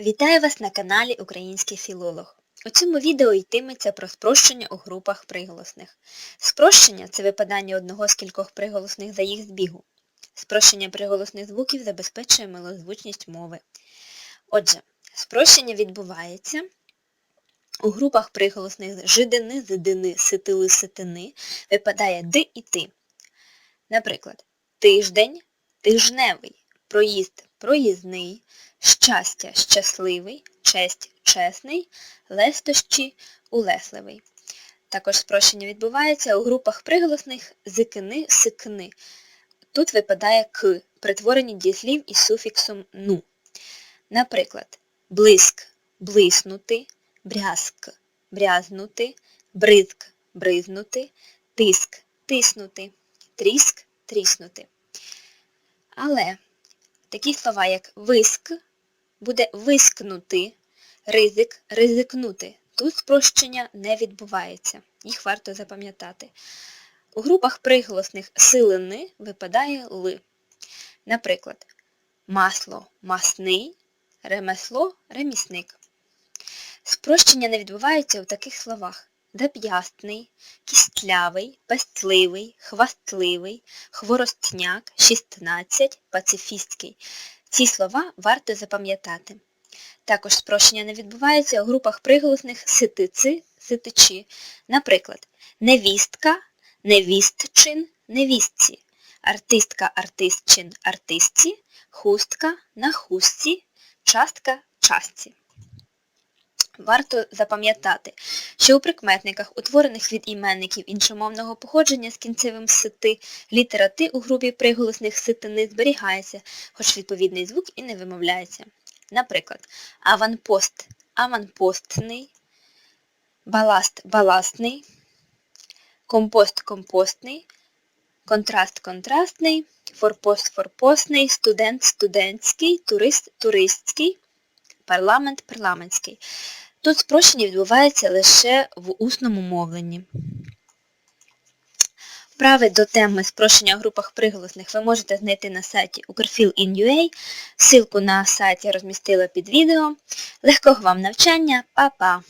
Вітаю вас на каналі Український філолог. У цьому відео йтиметься про спрощення у групах приголосних. Спрощення це випадання одного з кількох приголосних за їх збігу. Спрощення приголосних звуків забезпечує милозвучність мови. Отже, спрощення відбувається у групах приголосних жидини, зидини, ситили, ситини випадає ди і ти. Наприклад, тиждень тижневий, проїзд проїзний, щастя щасливий, честь чесний, лестощі улесливий. Також спрощення відбувається у групах приголосних зикини, сикни. Тут випадає к, притворені дієслів із суфіксом ну. Наприклад, блиск блиснути, брязк брязнути, бризк бризнути, тиск тиснути, тріск тріснути. Але такі слова, як виск, буде вискнути, ризик ризикнути. Тут спрощення не відбувається. Їх варто запам'ятати. У групах приголосних силини випадає ли. Наприклад, масло масний, ремесло ремісник. Спрощення не відбувається у таких словах деп'ястний, кістлявий, пестливий, хвастливий, хворостняк, шістнадцять, пацифістський. Ці слова варто запам'ятати. Також спрощення не відбувається у групах приголосних ситици, ситичі. Наприклад, невістка, невістчин, невістці, артистка, артистчин, артистці, хустка на хустці, частка частці. Варто запам'ятати, що у прикметниках, утворених від іменників іншомовного походження з кінцевим сити, літера «ти» у групі приголосних ситини зберігається, хоч відповідний звук і не вимовляється. Наприклад, аванпост аванпостний, баласт баластний, компост компостний, контраст контрастний, форпост форпостний, студент студентський, турист туристський, парламент парламентський. Тут спрощення відбувається лише в усному мовленні. Вправи до теми спрощення в групах приголосних ви можете знайти на сайті ukrfil.in.ua. Ссылку на сайт я розмістила під відео. Легкого вам навчання, Па-па!